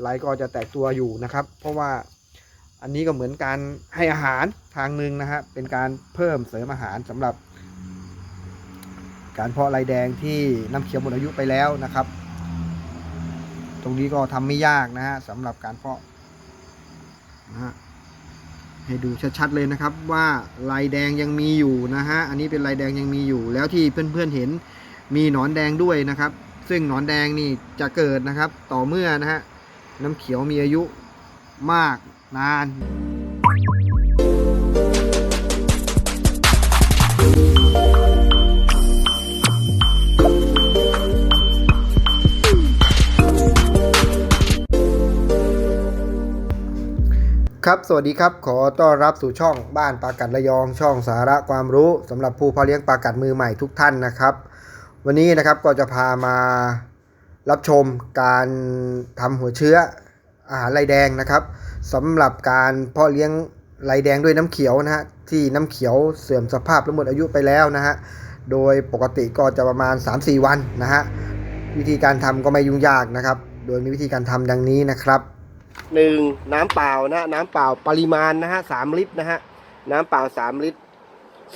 ไหลก็จะแตกตัวอยู่นะครับ เพราะว่าอันนี้ก็เหมือนการให้อาหารทางหนึ่งนะฮะเป็นการเพิ่มเสริมอาหารสำหรับ การเพาะลายแดงที่น้ำเขียวหมดอายุไปแล้วนะครับ ตรงนี้ก็ทำไม่ยากนะฮะสำหรับการเพาะนะฮะให้ดูชัดๆเลยนะครับว่าลายแดงยังมีอยู่นะฮะอันนี้เป็นลายแดงยังมีอยู่ แล้วที่เพื่อนๆเห็นมีหนอนแดงด้วยนะครับ ซึ่งหนอนแดงนี่จะเกิดนะครับต่อเมื่อนะฮะ น้ำเขียวมีอายุมากนาน ครับสวัสดีครับ ขอต้อนรับสู่ช่องบ้านปลากัดระยอง ช่องสาระความรู้สำหรับผู้เพาะเลี้ยงปลากัดมือใหม่ทุกท่านนะครับ วันนี้นะครับก็จะพามา รับชมการทำหัวเชื้ออาหารลายแดงนะครับสำหรับการเพาะเลี้ยงลายแดงด้วยน้ำเขียวนะฮะที่น้ำเขียวเสื่อมสภาพและหมดอายุไปแล้วนะฮะโดยปกติก็จะประมาณ 3-4 วันนะฮะวิธีการทำก็ไม่ยุ่งยากนะครับ โดยมีวิธีการทำดังนี้นะครับหนึ่งน้ำเปล่านะฮะน้ำเปล่าปริมาณนะฮะสามลิตรนะฮะน้ำเปล่าสามลิตร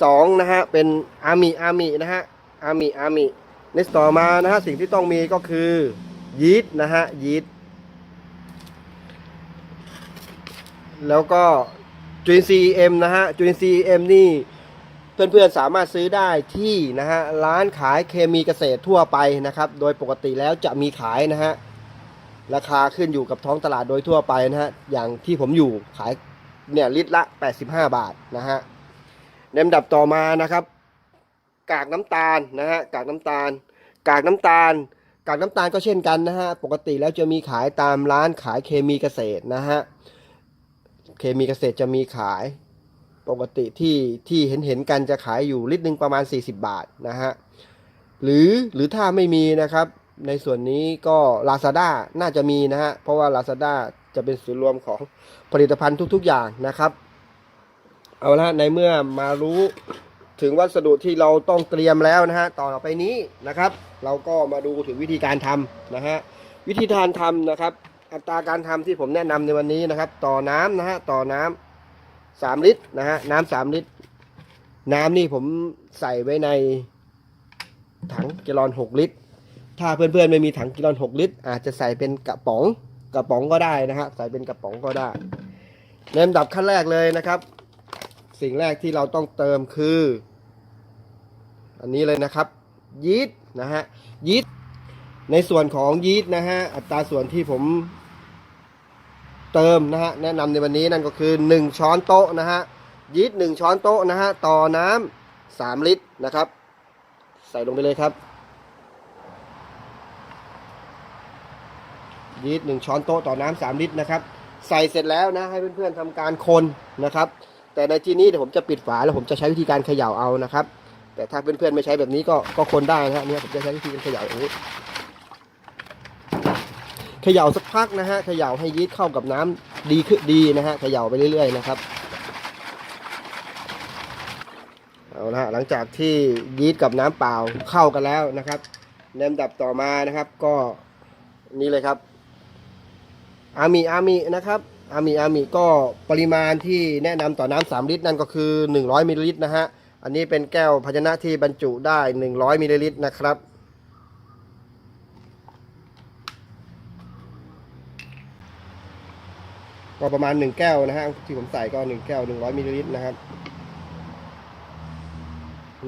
สองนะฮะเป็นอามิอามินะฮะอามิอามิ ในต่อมานะฮะสิ่งที่ต้องมีก็คือยีสต์นะฮะยีสต์แล้วก็จุลินทรีย์เอ็มนะฮะจุลินทรีย์เอ็มนี่เพื่อนๆสามารถซื้อได้ที่นะฮะร้านขายเคมีเกษตรทั่วไปนะครับ โดยปกติแล้วจะมีขายนะฮะราคาขึ้นอยู่กับท้องตลาดโดยทั่วไปนะฮะอย่างที่ผมอยู่ขายเนี่ยลิตรละ 85 บาทนะฮะในลำดับต่อมานะครับ กากน้ำตาลนะฮะกากน้ำตาล กากน้ำตาล กากน้ำตาลก็เช่นกันนะฮะปกติแล้วจะมีขายตามร้านขายเคมีเกษตรนะฮะเคมีเกษตรจะมีขายปกติที่ที่เห็นเห็นกันจะขายอยู่ลิตรหนึ่งประมาณ 40 บาทนะฮะหรือหรือถ้าไม่มีนะครับ ในส่วนนี้ก็ Lazada น่าจะมีนะฮะเพราะว่า Lazada จะเป็นศูนย์รวมของผลิตภัณฑ์ทุก ๆ อย่างนะครับ เอาละในเมื่อมารู้ ถึงวัสดุที่เราต้องเตรียมแล้วนะฮะต่อไปนี้นะครับ เราก็มาดูถึงวิธีการทำนะฮะวิธีการทำนะครับ อัตราการทำที่ผมแนะนำในวันนี้นะครับ ต่อน้ำนะฮะต่อน้ำสามลิตรนะฮะน้ำสามลิตร น้ำนี่ผมใส่ไว้ในถังกลลอนหกลิตร ถ้าเพื่อนๆไม่มีถังกิโลนหกลิตร อาจจะใส่เป็นกระป๋องกระป๋องก็ได้นะฮะใส่เป็นกระป๋องก็ได้ในลำดับขั้นแรกเลยนะครับ สิ่งแรกที่เราต้องเติมคือ อันนี้เลยนะครับ ยีสต์นะฮะยีสต์ในส่วนของยีสต์นะฮะอัตราส่วนที่ผมเติมนะฮะแนะนำในวันนี้นั่นก็คือ 1 ช้อนโต๊ะนะฮะยีสต์หนึ่งช้อนโต๊ะนะฮะต่อน้ำสามลิตรนะครับ ใส่ลงไปเลยครับยีสต์หนึ่งช้อนโต๊ะต่อน้ำสามลิตรนะครับ ใส่เสร็จแล้วนะให้เพื่อนๆทำการคนนะครับ แต่ในที่นี้เดี๋ยวผมจะปิดฝาแล้วผมจะใช้วิธีการเขย่าเอานะครับ แต่ถ้าเพื่อนๆไม่ใช้แบบนี้ก็ก็คนได้นะฮะเนี่ยผมจะใช้วิธีการเขย่าอย่างนี้เขย่าสักพักนะฮะเขย่าให้ยีสต์เข้ากับน้ำดีขึ้นดีนะฮะเขย่าไปเรื่อยๆนะครับเอาละหลังจากที่ยีสต์กับน้ำเปล่าเข้ากันแล้วนะครับในลำดับต่อมานะครับก็นี่เลยครับอามิอามินะครับ อามิอามิก็ปริมาณที่แนะนำต่อน้ำสามลิตร นั่นก็คือ 100มิลลิลิตรนะฮะ อันนี้เป็นแก้วภาชนะที่บรรจุได้ 100มิลลิลิตรนะครับก็ประมาณ 1 แก้วนะฮะที่ผมใส่ก็ 1 แก้ว 100มิลลิลิตรนะครับ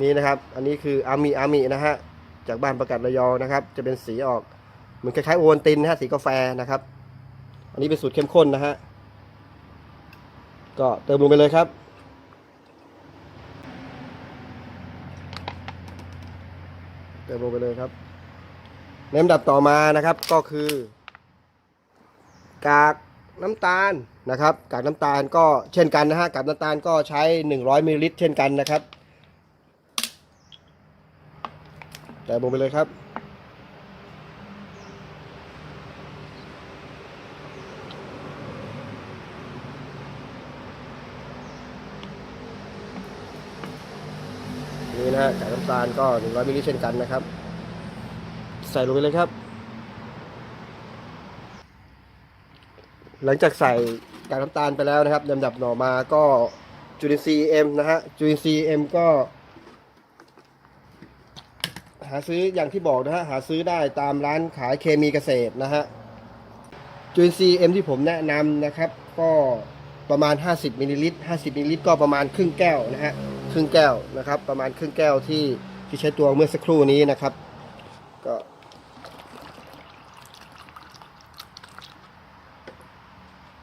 นี่นะครับ อันนี้คืออามิอามินะฮะจากบ้านประกาศระยองนะครับ จะเป็นสีออกเหมือนคล้ายๆโอวัลตินนะฮะสีกาแฟนะครับ อันนี้เป็นสูตรเข้มข้นนะฮะ ก็เติมลงไปเลยครับ เติมลงไปเลยครับในลำดับต่อมานะครับก็คือ กากน้ำตาลนะครับ กากน้ำตาลก็เช่นกันนะฮะกากน้ำตาลก็ใช้ 100มิลลิลิตรเช่นกันนะครับเติมลงไปเลยครับ นี่นะฮะกากน้ำตาลก็ 100มิลลิลิตรเช่นกันนะครับ ใส่ลงไปเลยครับ หลังจากใส่กากน้ำตาลไปแล้วนะครับลำดับหน่อมาก็จุลินทรีย์เอ็มนะฮะจุลินทรีย์เอ็มก็ หาซื้ออย่างที่บอกนะฮะหาซื้อได้ตามร้านขายเคมีเกษตรนะฮะจุลินทรีย์เอ็มที่ผมแนะนำนะครับ ก็ประมาณ 50มิลลิลิตร50มิลลิลิตรก็ประมาณครึ่งแก้วนะฮะ รึ่งแก้วนะครับ ประมาณครึ่งแก้วที่ที่ใช้ตัวเมื่อสักครู่นี้นะครับ ก็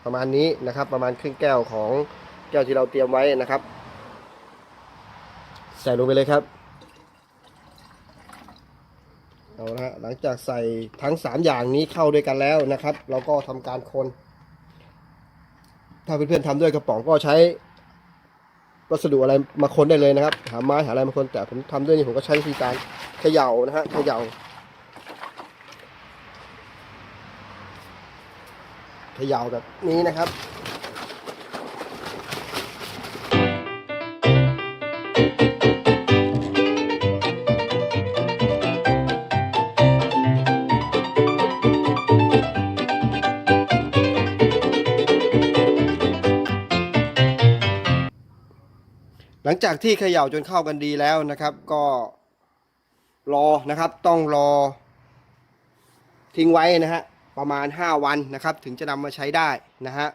ประมาณนี้นะครับ ประมาณครึ่งแก้วของแก้วที่เราเตรียมไว้นะครับ ใส่ลงไปเลยครับเอาละหลังจากใส่ทั้ง 3 อย่างนี้เข้าด้วยกันแล้วนะครับ เราก็ทำการคน ถ้าเพื่อนๆทำด้วยกระป๋องก็ใช้ วัสดุอะไรมาคนได้เลยนะครับ หาไม้หาอะไรมาคนแต่ผมทำด้วยนี่ผมก็ใช้วิธีการเขย่านะฮะเขย่าเขย่าแบบนี้นะครับ ลังจากที่เขย่าจนเข้ากันดีแล้วนะครับ ก็รอนะครับ ต้องรอ ทิ้งไว้นะฮะประมาณ 5 วันนะครับ ถึงจะนำมาใช้ได้นะฮะ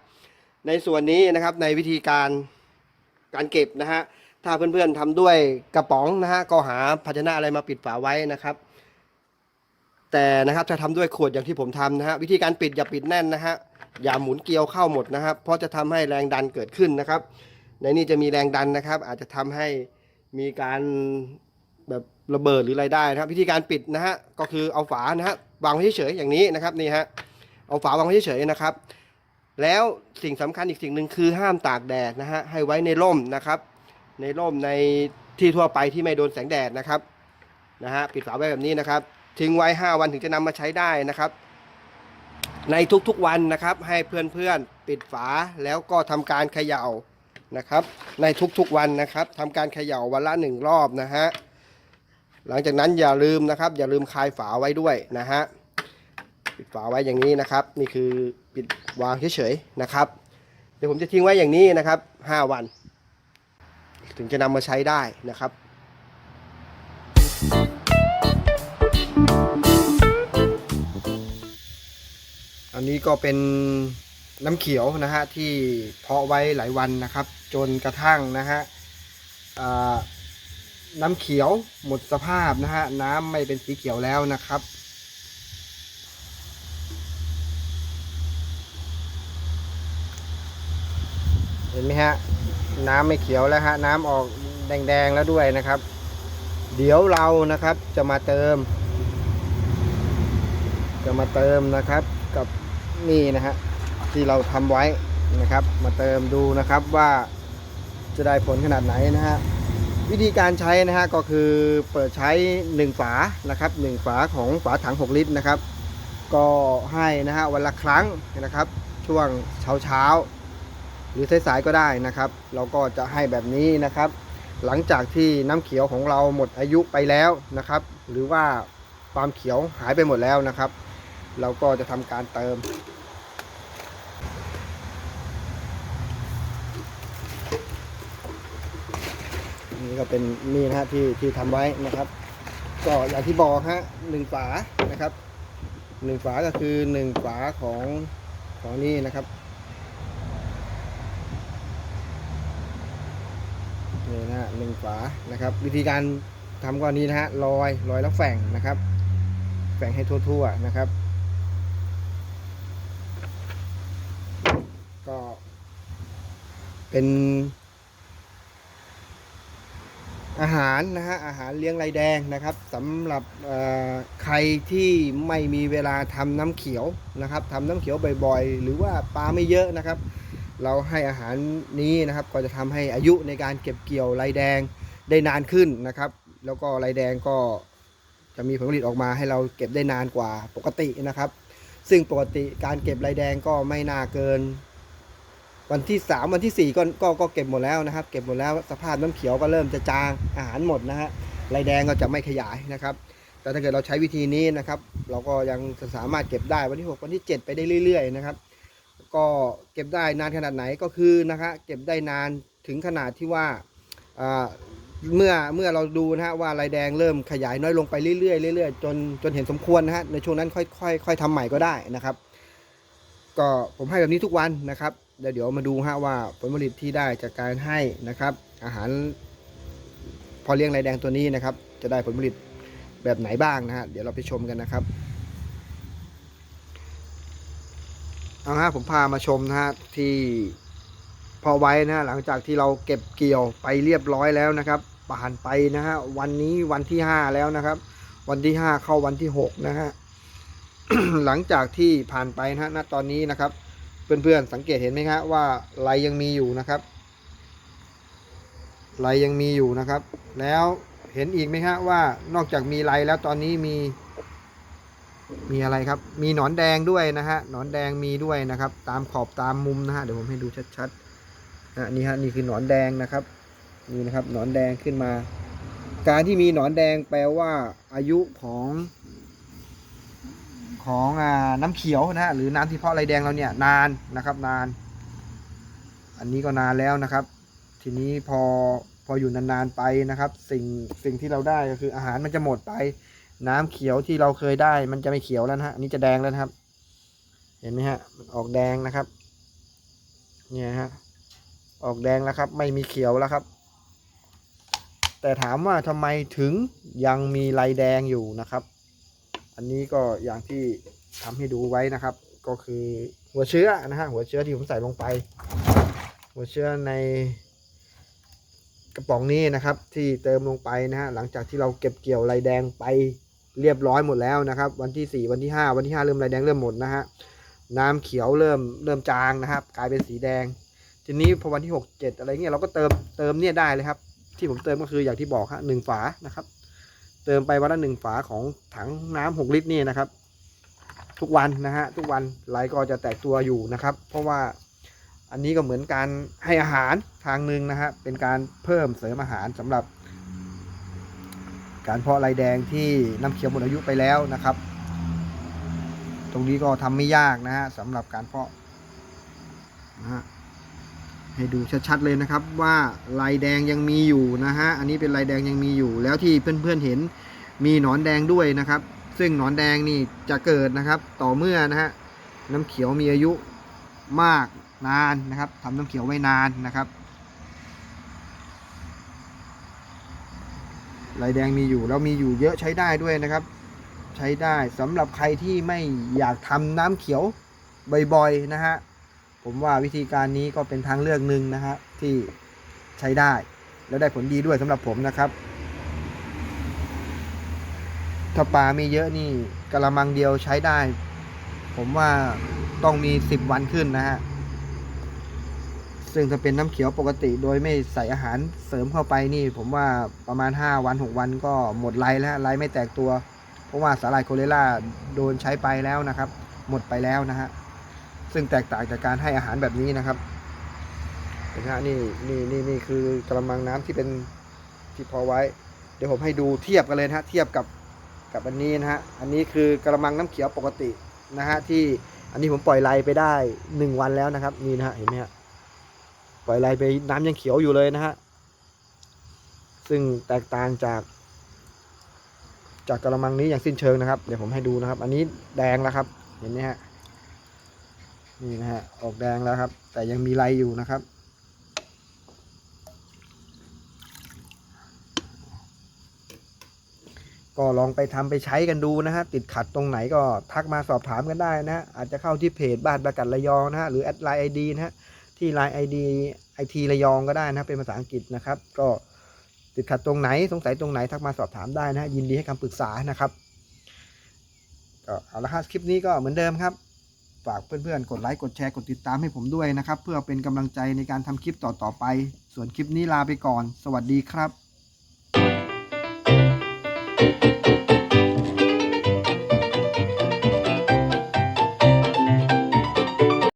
ในส่วนนี้นะครับในวิธีการการเก็บนะฮะถ้าเพื่อนๆทำด้วยกระป๋องนะฮะก็หาภาชนะอะไรมาปิดฝาไว้นะครับ แต่นะครับถ้าทำด้วยขวดอย่างที่ผมทำนะฮะวิธีการปิดอย่าปิดแน่นนะฮะอย่าหมุนเกลียวเข้าหมดนะครับ เพราะจะทำให้แรงดันเกิดขึ้นนะครับ ในนี้จะมีแรงดันนะครับ อาจจะทำให้มีการแบบระเบิดหรืออะไรได้นะครับวิธีการปิดนะฮะก็คือเอาฝานะฮะวางไว้เฉยๆอย่างนี้นะครับนี่ฮะเอาฝาวางไว้เฉยๆนะครับ แล้วสิ่งสำคัญอีกสิ่งหนึ่งคือห้ามตากแดดนะฮะให้ไว้ในร่มนะครับ ในร่มในที่ทั่วไปที่ไม่โดนแสงแดดนะครับนะฮะปิดฝาไว้แบบนี้นะครับ ทิ้งไว้ 5 วันถึงจะนำมาใช้ได้นะครับ ในทุกๆวันนะครับ ให้เพื่อนๆปิดฝาแล้วก็ทำการเขย่า นะครับ ในทุกๆวันนะครับทำการเขย่าวันละหนึ่งรอบนะฮะหลังจากนั้นอย่าลืมนะครับ อย่าลืมคลายฝาไว้ด้วยนะฮะปิดฝาไว้อย่างนี้นะครับ นี่คือปิดวางเฉยๆนะครับ เดี๋ยวผมจะทิ้งไว้อย่างนี้นะครับ 5 วัน ถึงจะนำมาใช้ได้นะครับอันนี้ก็เป็นน้ำเขียวนะฮะที่เพาะไว้หลายวันนะครับ จนกระทั่งนะฮะน้ำเขียวหมดสภาพนะฮะน้ำไม่เป็นสีเขียวแล้วนะครับ เห็นไหมฮะน้ำไม่เขียวแล้วฮะน้ำออกแดงๆแล้วด้วยนะครับ เดี๋ยวเรานะครับจะมาเติม จะมาเติมนะครับกับนี่นะฮะที่เราทำไว้นะครับ มาเติมดูนะครับว่า จะได้ผลขนาดไหนนะฮะวิธีการใช้นะฮะก็คือเปิดใช้ 1 ฝานะครับ1ฝาของฝาถัง 6 ลิตรนะครับ ก็ให้นะฮะวันละครั้งนะครับ ช่วงเช้าเช้าหรือสายๆก็ได้นะครับ เราก็จะให้แบบนี้นะครับ หลังจากที่น้ำเขียวของเราหมดอายุไปแล้วนะครับ หรือว่าความเขียวหายไปหมดแล้วนะครับ เราก็จะทำการเติม ก็เป็นนี่นะฮะที่ที่ทำไว้นะครับ ก็อย่างที่บอกฮะหนึ่งฝานะครับหนึ่งฝาก็คือหนึ่งฝาของของนี่นะครับนี่นะหนึ่งฝานะครับ วิธีการทำก็นี้นะฮะลอยลอยแล้วแฝงนะครับแฝงให้ทั่วๆนะครับ ก็เป็น อาหารนะฮะอาหารเลี้ยงไรแดงนะครับสำหรับใครที่ไม่มีเวลาทำน้ำเขียวนะครับทำน้ำเขียวบ่อยๆ หรือว่าปลาไม่เยอะนะครับ เราให้อาหารนี้นะครับก็จะทำให้อายุในการเก็บเกี่ยวไรแดงได้นานขึ้นนะครับ แล้วก็ไรแดงก็จะมีผลผลิตออกมาให้เราเก็บได้นานกว่าปกตินะครับ ซึ่งปกติการเก็บไรแดงก็ไม่น่าเกิน วันที่ 3 วันที่ 4 ก็ก็ก็เก็บหมดแล้วนะครับ เก็บหมดแล้วสภาพน้ำเขียวก็เริ่มจะจางอาหารหมดนะฮะลายแดงก็จะไม่ขยายนะครับ แต่ถ้าเกิดเราใช้วิธีนี้นะครับ เราก็ยังสามารถเก็บได้วันที่ 6 วันที่ 7 ไปได้เรื่อย ๆ นะครับ ก็เก็บได้นานขนาดไหนก็คือนะฮะเก็บได้นานถึงขนาดที่ว่าเมื่อเมื่อเราดูนะฮะว่าลายแดงเริ่มขยายน้อยลงไปเรื่อยๆเรื่อยๆจนจนเห็นสมควรนะฮะในช่วงนั้นค่อยค่อยค่อยทำใหม่ก็ได้นะครับ ก็ผมให้แบบนี้ทุกวันนะครับ เดี๋ยวเดี๋ยวมาดูฮะว่าผลผลิตที่ได้จากการให้นะครับ อาหารพอเลี้ยงลายแดงตัวนี้นะครับ จะได้ผลผลิตแบบไหนบ้างนะฮะเดี๋ยวเราไปชมกันนะครับเอาฮะผมพามาชมนะฮะที่พอไว้นะฮะหลังจากที่เราเก็บเกี่ยวไปเรียบร้อยแล้วนะครับผ่านไปนะฮะวันนี้วันที่ห้าแล้วนะครับ วันที่ห้าเข้าวันที่หกนะฮะหลังจากที่ผ่านไปนะฮะณตอนนี้นะครับ เพื่อนๆสังเกตเห็นไหมครับว่าลายยังมีอยู่นะครับลายยังมีอยู่นะครับ แล้วเห็นอีกไหมฮะว่านอกจากมีลายแล้วตอนนี้มี มีอะไรครับ มีหนอนแดงด้วยนะฮะหนอนแดงมีด้วยนะครับ ตามขอบตามมุมนะฮะเดี๋ยวผมให้ดูชัดๆนะนี่ฮะนี่คือหนอนแดงนะครับนี่นะครับหนอนแดงขึ้นมา การที่มีหนอนแดงแปลว่าอายุของ ของอน้ำเขียวนะฮะหรือน้ำที่เพาะไรแดงเราเนี่ยนานนะครับนาน อันนี้ก็นานแล้วนะครับ ทีนี้พอพออยู่นานๆไปนะครับ สิ่งสิ่งที่เราได้ก็คืออาหารมันจะหมดไป น้ำเขียวที่เราเคยได้ มันจะไม่เขียวแล้วนะฮะอันนี้จะแดงแล้วนะครับ เห็นไหมฮะมันออกแดงนะครับเนี่ยฮะออกแดงแล้วครับ ไม่มีเขียวแล้วครับ แต่ถามว่าทำไมถึงยังมีลายแดงอยู่นะครับ อันนี้ก็อย่างที่ทำให้ดูไว้นะครับ ก็คือหัวเชื้อนะฮะหัวเชื้อที่ผมใส่ลงไป หัวเชื้อในกระป๋องนี้นะครับ ที่เติมลงไปนะฮะหลังจากที่เราเก็บเกี่ยวลายแดงไปเรียบร้อยหมดแล้วนะครับ วันที่ 4 วันที่ 5 วันที่ 5 เริ่มลายแดงเริ่มหมดนะฮะน้ำเขียวเริ่มเริ่มจางนะครับ กลายเป็นสีแดง ทีนี้พอวันที่ 6 7 อะไรเงี้ยเราก็เติมเติมเนี่ยได้เลยครับ ที่ผมเติมก็คืออย่างที่บอกฮะหนึ่งฝานะครับ เติมไปวันละหนึ่งฝาของถังน้ำหกลิตรนี่นะครับ ทุกวันนะฮะทุกวันลายก็จะแตกตัวอยู่นะครับ เพราะว่าอันนี้ก็เหมือนการให้อาหารทางหนึ่งนะฮะเป็นการเพิ่มเสริมอาหารสำหรับ การเพาะลายแดงที่น้ำเขียวหมดอายุไปแล้วนะครับ ตรงนี้ก็ทำไม่ยากนะฮะสำหรับการเพาะนะฮะ ให้ดูชัดๆเลยนะครับว่าลายแดงยังมีอยู่นะฮะอันนี้เป็นลายแดงยังมีอยู่ แล้วที่เพื่อนๆเห็นมีหนอนแดงด้วยนะครับ ซึ่งหนอนแดงนี่จะเกิดนะครับ ต่อเมื่อนะฮะน้ำเขียวมีอายุมากนานนะครับทำน้ำเขียวไว้นานนะครับลายแดงมีอยู่แล้วมีอยู่เยอะใช้ได้ด้วยนะครับ ใช้ได้สำหรับใครที่ไม่อยากทำน้ำเขียวบ่อยๆนะฮะ ผมว่าวิธีการนี้ก็เป็นทางเลือกหนึ่งนะฮะที่ใช้ได้แล้วได้ผลดีด้วยสำหรับผมนะครับถ้าปลาไม่เยอะนี่กระมังเดียวใช้ได้ ผมว่าต้องมีสิบวันขึ้นนะฮะซึ่งถ้าเป็นน้ำเขียวปกติโดยไม่ใส่อาหารเสริมเข้าไปนี่ ผมว่าประมาณ 5 วัน 6 วันก็หมดไลแล้วไลไม่แตกตัว เพราะว่าสาหร่ายโคเลล่าโดนใช้ไปแล้วนะครับ หมดไปแล้วนะฮะ ซึ่งแตกต่างจากการให้อาหารแบบนี้นะครับเห็นไหมฮะนี่นี่นี่นี่คือกระมังน้ำที่เป็นที่พอไว้ เดี๋ยวผมให้ดูเทียบกันเลยนะฮะเทียบกับกับอันนี้นะฮะอันนี้คือกระมังน้ำเขียวปกตินะฮะที่อันนี้ผมปล่อยไลไปได้หนึ่งวันแล้วนะครับนี่นะฮะเห็นไหมฮะปล่อยไลไปน้ำยังเขียวอยู่เลยนะฮะซึ่งแตกต่างจากจากกระมังนี้อย่างสิ้นเชิงนะครับ เดี๋ยวผมให้ดูนะครับ อันนี้แดงแล้วครับ เห็นไหมฮะ นี่นะฮะ ออกแดงแล้วครับ แต่ยังมีไลอยู่นะครับ ก็ลองไปทำไปใช้กันดูนะฮะ ติดขัดตรงไหนก็ทักมาสอบถามกันได้นะฮะอาจจะเข้าที่เพจบ้านประกันระยองนะฮะ หรือแอดไลน์ไอดีนะฮะ ที่ไลน์ไอดีไอทีระยองก็ได้นะฮะเป็นภาษาอังกฤษนะครับ ก็ติดขัดตรงไหนสงสัยตรงไหนทักมาสอบถามได้นะฮะยินดีให้คำปรึกษานะครับก็เอาละฮะคลิปนี้ก็เหมือนเดิมครับ ฝากเพื่อนๆ กดไลค์กดแชร์กดติดตามให้ผมด้วยนะครับ เพื่อเป็นกำลังใจในการทำคลิปต่อๆไป ส่วนคลิปนี้ลาไปก่อน สวัสดีครับ